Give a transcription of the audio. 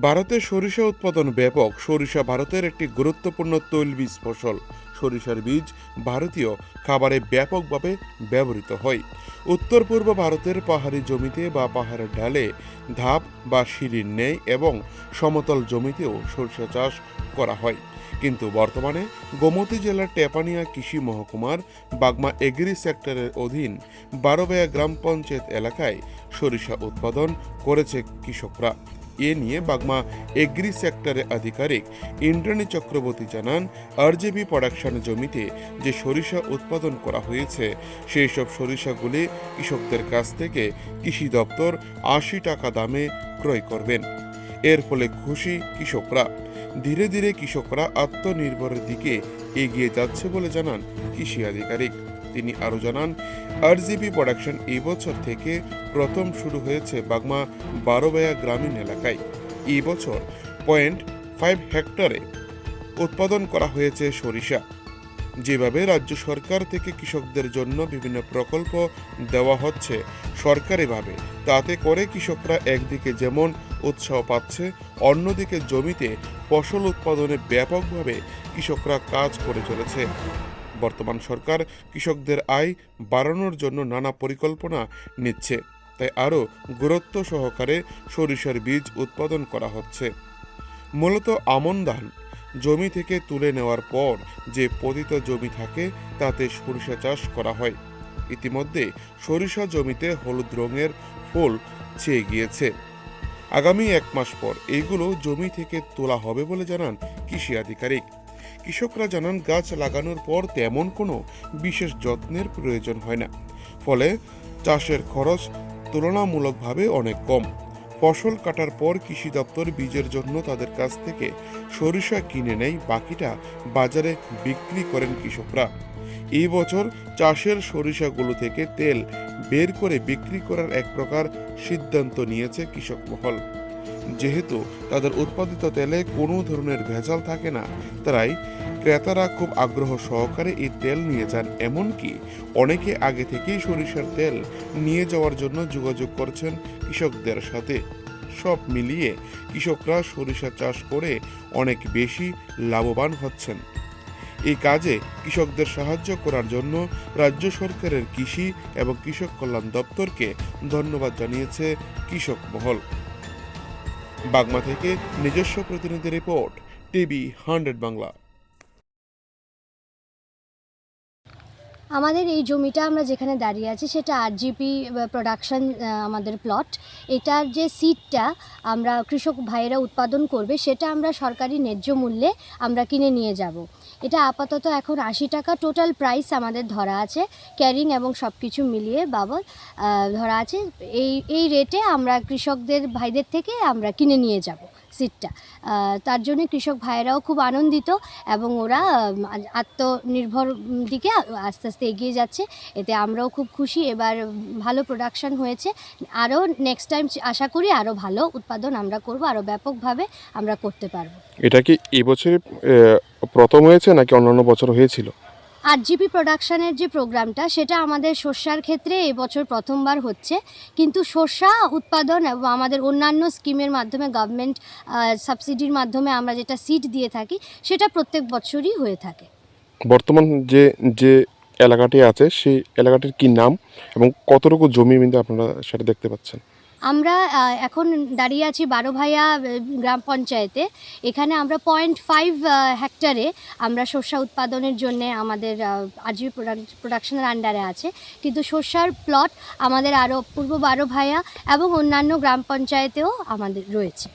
ভারতে সরিষা উৎপাদন ব্যাপক। সরিষা ভারতের একটি গুরুত্বপূর্ণ তৈলবীজ ফসল। সরিষার বীজ ভারতীয় খাবারে ব্যাপকভাবে ব্যবহৃত হয়। উত্তর পূর্ব ভারতের পাহাড়ি জমিতে বা পাহাড়ের ঢালে ধাপ বা সিঁড়ির নেই এবং সমতল জমিতেও সরিষা চাষ করা হয়। কিন্তু বর্তমানে গোমতী জেলার টেপানিয়া কৃষি মহকুমার বাগমা এগ্রি সেক্টরের অধীন বারোবেয়া গ্রাম পঞ্চায়েত এলাকায় সরিষা উৎপাদন করেছে কৃষকরা। এ নিয়ে বাগমা এগ্রি সেক্টরের আধিকারিক ইন্দ্রাণী চক্রবর্তী জানান, আরজেবি প্রোডাকশন জমিতে যে সরিষা উৎপাদন করা হয়েছে, সেই সব সরিষাগুলি কৃষকদের কাছ থেকে কৃষি দপ্তর আশি টাকা দামে ক্রয় করবেন। এর ফলে খুশি কৃষকরা। ধীরে ধীরে কৃষকরা আত্মনির্ভরের দিকে এগিয়ে যাচ্ছে বলে জানান কৃষি আধিকারিক। তিনি আরও জানান আরজিবি প্রোডাকশন এই বছর থেকে প্রথম শুরু হয়েছে বাগমা বারোবায়া গ্রামীণ এলাকায়। এই বছর পয়েন্ট ফাইভ হেক্টরে উৎপাদন করা হয়েছে সরিষা। যেভাবে রাজ্য সরকার থেকে কৃষকদের জন্য বিভিন্ন প্রকল্প দেওয়া হচ্ছে সরকারিভাবে, তাতে করে কৃষকরা একদিকে যেমন উৎসাহ পাচ্ছে, অন্যদিকে জমিতে ফসল উৎপাদনে ব্যাপকভাবে কৃষকরা কাজ করে চলেছে। বর্তমান সরকার কৃষকদের আয় বাড়ানোর জন্য নানা পরিকল্পনা নিচ্ছে। তাই আরও গুরুত্ব সহকারে সরিষার বীজ উৎপাদন করা হচ্ছে। মূলত আমন ধান, জমি থেকে তুলে নেওয়ার পর যে পতিত জমি থাকে, তাতে সরিষা চাষ করা হয়। ইতিমধ্যে সরিষা জমিতে হলুদ রঙের ফুল ছেয়ে গিয়েছে। আগামী এক মাস পর এইগুলো জমি থেকে তোলা হবে বলে জানান কৃষি আধিকারিক। কৃষকরা জানান, গাছ লাগানোর পর তেমন কোনো বিশেষ যত্নের প্রয়োজন হয় না। ফলে চাষের খরচ তুলনামূলকভাবে অনেক কম। ফসল কাটার পর কৃষি দপ্তর বীজের জন্য তাদের কাছ থেকে সরিষা কিনে নেয়, বাকিটা বাজারে বিক্রি করেন কৃষকরা। এই বছর চাষের সরিষাগুলো থেকে তেল বের করে বিক্রি করার এক প্রকার সিদ্ধান্ত নিয়েছে কৃষক মহল। যেহেতু তাদের উৎপাদিত তেলে কোনো ধরনের ভেজাল থাকে না, তারাই ক্রেতারা খুব আগ্রহ সহকারে এই তেল নিয়ে যান। এমনকি অনেকে আগে থেকেই সরিষার তেল নিয়ে যাওয়ার জন্য যোগাযোগ করছেন কৃষকদের সাথে। সব মিলিয়ে কৃষকরা সরিষা চাষ করে অনেক বেশি লাভবান হচ্ছেন। এই কাজে কৃষকদের সাহায্য করার জন্য রাজ্য সরকারের কৃষি এবং কৃষক কল্যাণ দপ্তরকে ধন্যবাদ জানিয়েছে কৃষক মহল। বাগমা থেকে নিজস্ব প্রতিনিধি রিপোর্ট টিভি হান্ড্রেড বাংলা। আমাদের এই জমিটা আমরা যেখানে দাঁড়িয়ে আছি সেটা আরজিপি প্রোডাকশন আমাদের প্লট এটার যে সিডটা আমরা কৃষক ভাইয়েরা উৎপাদন করবে, সেটা আমরা সরকারি ন্যায্য মূল্যে আমরা কিনে নিয়ে যাব। এটা আপাতত এখন আশি টাকা টোটাল প্রাইস আমাদের ধরা আছে। ক্যারিং এবং সব কিছু মিলিয়ে বাবদ ধরা আছে। এই এই রেটে আমরা কৃষকদের, ভাইদের থেকে আমরা কিনে নিয়ে যাব। সিটটা তার জন্য কৃষক ভাইয়েরাও খুব আনন্দিত এবং ওরা আত্মনির্ভর দিকে আস্তে আস্তে এগিয়ে যাচ্ছে। এতে আমরাও খুব খুশি। এবার ভালো প্রোডাকশন হয়েছে। আরও নেক্সট টাইম আশা করি আরও ভালো উৎপাদন আমরা করব, আরও ব্যাপকভাবে আমরা করতে পারব। এটা কি এবছরে প্রথম হয়েছে নাকি অন্যান্য বছর হয়েছিল? আর জিপি প্রোডাকশানের যে প্রোগ্রামটা, সেটা আমাদের শস্যার ক্ষেত্রে এবছর প্রথমবার হচ্ছে। কিন্তু শস্যা উৎপাদন এবং আমাদের অন্যান্য স্কিমের মাধ্যমে গভর্নমেন্ট সাবসিডির মাধ্যমে আমরা যেটা সিট দিয়ে থাকি, সেটা প্রত্যেক বছরই হয়ে থাকে। বর্তমান যে যে এলাকাটি আছে, সেই এলাকাটির কি নাম এবং কতটুকু জমি কিন্তু আপনারা সেটা দেখতে পাচ্ছেন? আমরা এখন দাঁড়িয়ে আছি বারো ভাইয়া গ্রাম পঞ্চায়েতে। এখানে আমরা পয়েন্ট ফাইভ হেক্টরে আমরা শস্য উৎপাদনের জন্য আমাদের আজীব প্রোডাকশনের আন্ডারে আছে। কিন্তু শস্যার প্লট আমাদের আরও পূর্ব বারো ভাইয়া এবং অন্যান্য গ্রাম পঞ্চায়েতেও আমাদের রয়েছে।